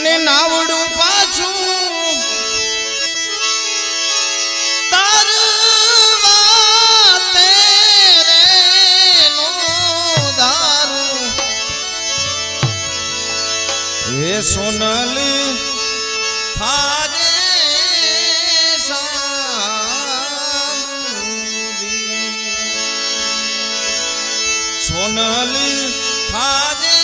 અને નાવડું પાછું સોનલ થારે. સોનલ થારે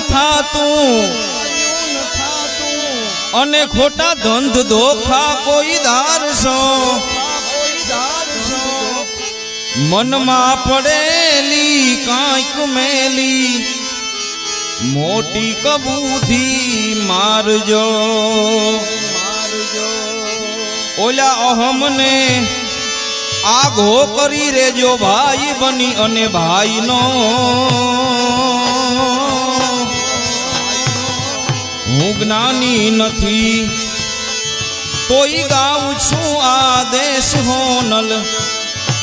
થાતું. અને ખોટા ધંધ ધોખા કોઈ ધારશો મનમાં પડેલી કાંઈક મેલી. મોટી કબૂધી મારજો. ઓલા અહમને આઘો કરી રેજો ભાઈ બની અને ભાઈનો. હું જ્ઞાની નથી. તોય ગાઉં છું આદેશ હોનલ.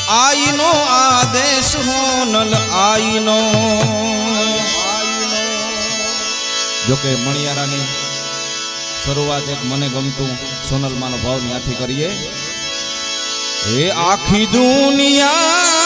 આઈનો આદેશ હોનલ, આઈનો. જોકે મણિયારાની શરૂઆત એક મને ગમતું સોનલમાનો ભાવ ત્યાંથી કરીએ. એ આખી દુનિયા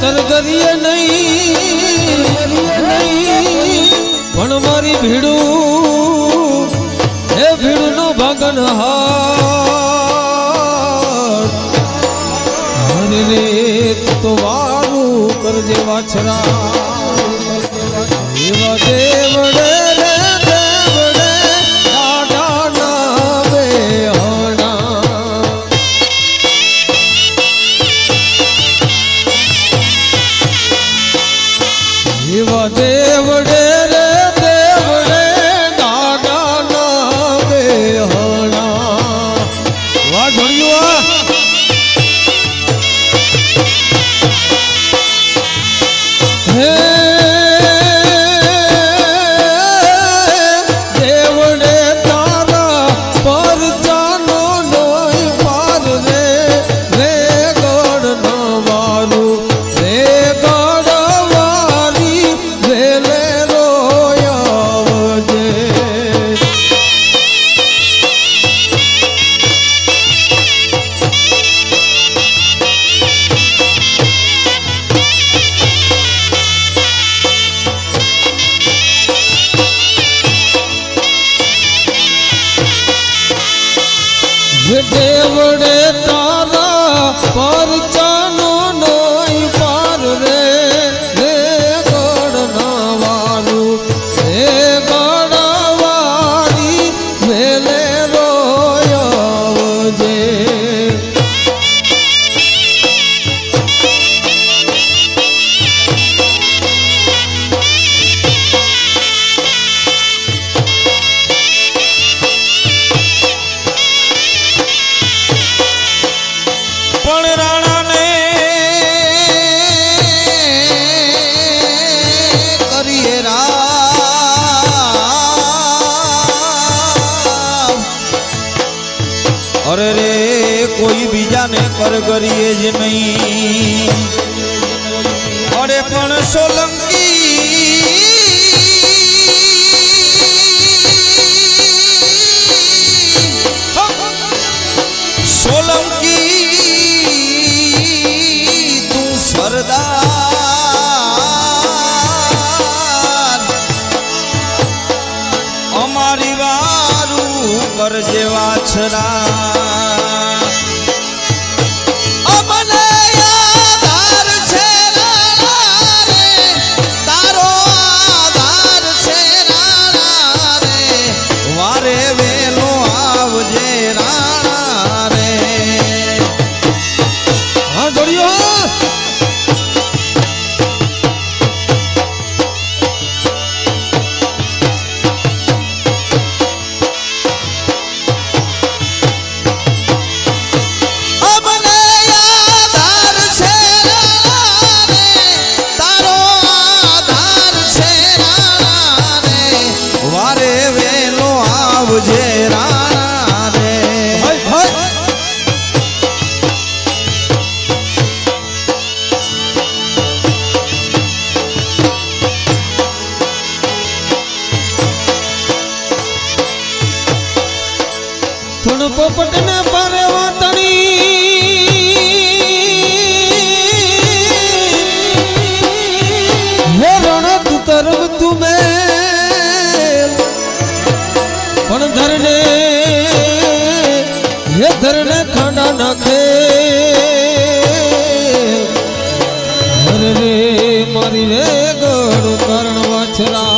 કરગરીએ નહીં. પણ મારી ભીડું એ ભીડું નો ભગન હરે. તો વારું કરજે વાછરા. ಶಿವ ದೇವರೇ અરે રે કોઈ બીજાને કર કરીએ જ નહીં. અરે પણ સોલંકી સોલંકી, તું સરદાર. અમારી વાત કરજે વાછરા રે મારી રે ગોળ કરણ વછરા.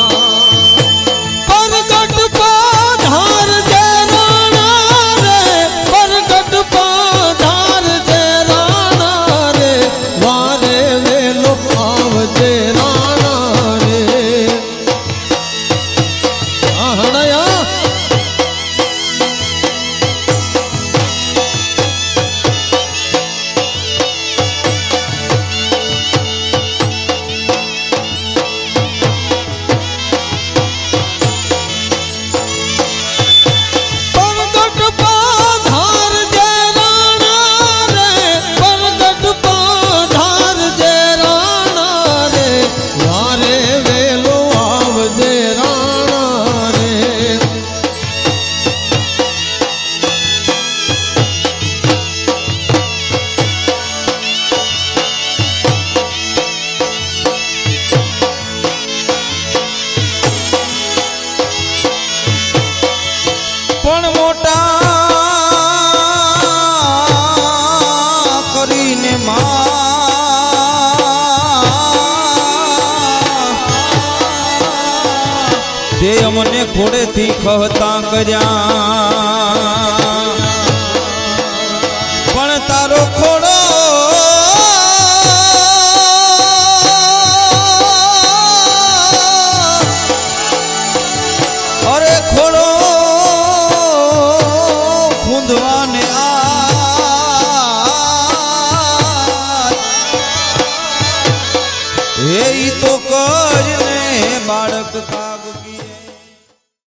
માં તે અમને ખોડેથી ખહતા કર્યા.